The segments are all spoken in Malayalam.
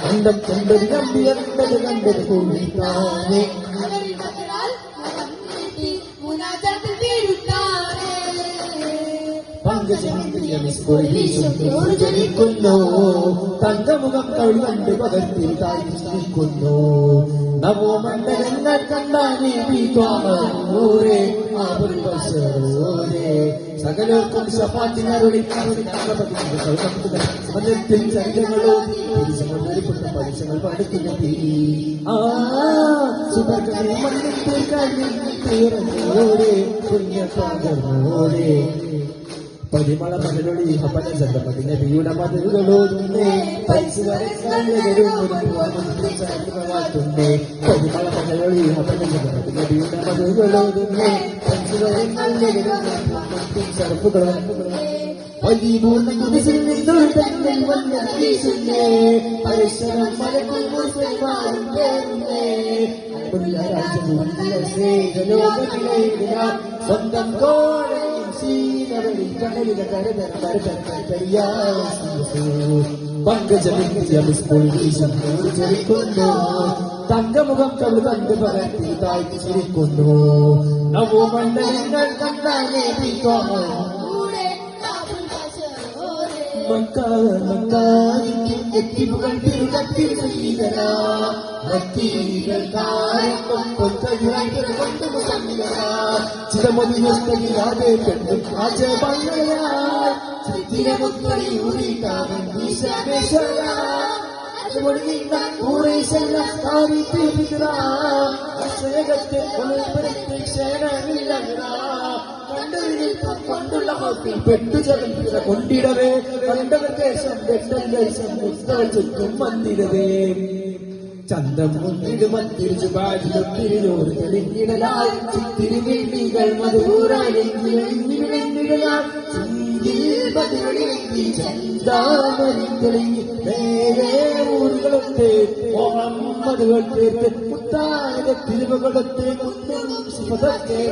കണ്ടത് നമ്പി അണ്ടത് കണ്ടത് കൂടിത്താനേ അവരിൽ പങ്കജമിസ്കൊള്ളീശോട് ജനിക്കുന്നു തങ്കമുഖം കവി കണ്ട് പകർത്തി താഴ്ത്തിരിക്കുന്നു നവോ മണ്ഡലങ്ങൾ കണ്ടാനേ ൂരേ സകലർക്കും ശപാത്തിനരുളി സമയത്തിൽ ചരിത്രങ്ങളോ പരിസരപ്പെട്ട പരീക്ഷകൾ പഠിക്കുന്ന തീ ആ സുഖകരി മണ്ണിൽ തീർന്നോരേ പുണ്യപാകർന്നോരേ പരിമള മലരൊളി ഹപന ചന്ദ്രമതി നബിയുടെ മതിലുകളോടുന്നേ പരിമള മലരൊളി ഹപന ചന്ദ്രമതി നബിയുടെ മതിലുകളോടുന്നേ പരിപൂർണ കുതിസിൽ നിന്നൊരു തന്നെ വന്ന വീശുന്നേ മലക്കും മുസ്ലിമാരും പേരുന്നേ സ്വന്തം കോഴയും പങ്കജമിക്കുന്നു തങ്കമുഖം കള്ളു കണ്ടു പകർത്തി താഴ്ത്തി ചിരിക്കുന്നു നവോമണ്ഡലങ്ങൾ കണ്ടാലേ എത്തിപ്പുകൾ തിരുകത്തിൽ കാരപ്പം പൊത്തകിരാക്കിற കൊണ്ട് മുതങ്ങിലരാ ചിരമൊഴിയാതെ പെണ്ണു ആച പങ്കയാ ചിത്തിരമുത്തടി ഉരിക്കാവൻ ഈശാമേശ്വരാ സ്നേഹത്തെ കൊണ്ടുള്ള ഹോക്കിൽ പെട്ടുചെറിയ കൊണ്ടിടവേ കണ്ടവർ ദേശം വെട്ടൽ ദേശം മുസ്തവ ചുറ്റും വന്നിടവേ ചന്തം മുന്നിട് മത്തിരിച്ചു ബാജിലും തിരിഞ്ഞോട് തെളിഞ്ഞിടലായി ചിത്തിരി വീട്ടികൾ മധുരായി നേരെ ഊരുകളത്തെ മുഹമ്മദുകൾ തീർത്ത് മുത്തായ തിരുവുകളത്തെ മുന്നും മുത്തായ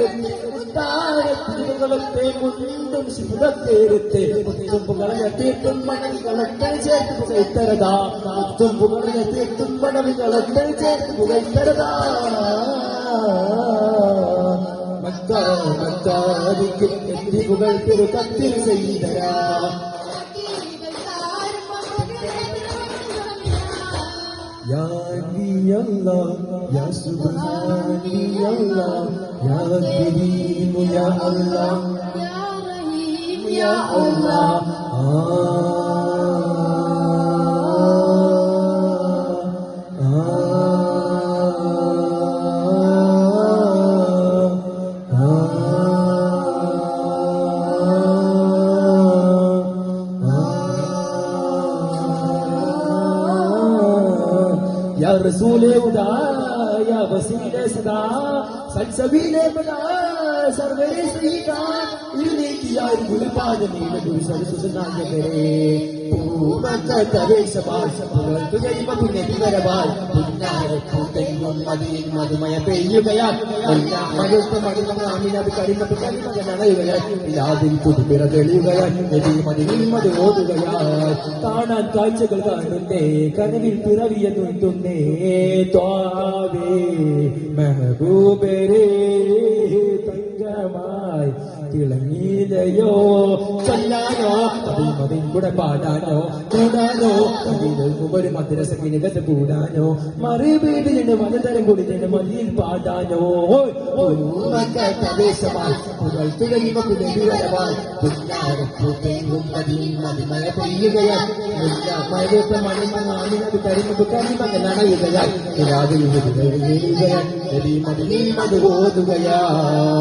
താരത്തിരുകളത്തെ കൊണ്ടും ശിവതത്തേരത്തെ മുത്തുമ്പുകളെ തീർത്തും മണലുകളത്തെ ചേർത്ത് പുകഴ്ത്തരതാ. മുത്തുമ്പുകളെ തീർത്തും മണലുകളത്തെ ചേർത്ത് പുകഴ്ത്തരതാ. മക്കാരിക്ക് എന്തിരുകൾ തിരുക്കത്തിൽ ചെയ്തരാ Ya Allah, Ya Subhanallah يا الله كريم يا الله. يا يا الله. يا رسول या वसीले सदा। सच सभी ने बना सर्वेश सही का। इन्हें किया गुल पाद ने नील गुरुसर सुसना के करे। पूर्ण तुझे सबास पुनर्तुजय ने की बाल। ഗുരു സരസ്വനായകരെ മധുമയ പെയ്യുകയാൽ പുതുപിറ തെളിയുകയാൽ മതിയിൽ മതി ഓതുകയാൽ കാണാൻ കാഴ്ചകൾ കാണുന്നേ കനവിൽ പിറവിയ തുണ്ടുന്നേ ത്വാവേ മെഹബൂബരേ തിളങ്ങിയില്ലയോ ചൊല്ലാനോ അതിൽ മതിൽ കൂടെ പാടാനോ കൂടാനോ ഒരു മദ്രസ കിനകത്ത് കൂടാനോ മറി വീടിന് പലതരം കുടിച്ചിട്ട് മതിയിൽ പാടാനോ പെയ്യുകയാൽ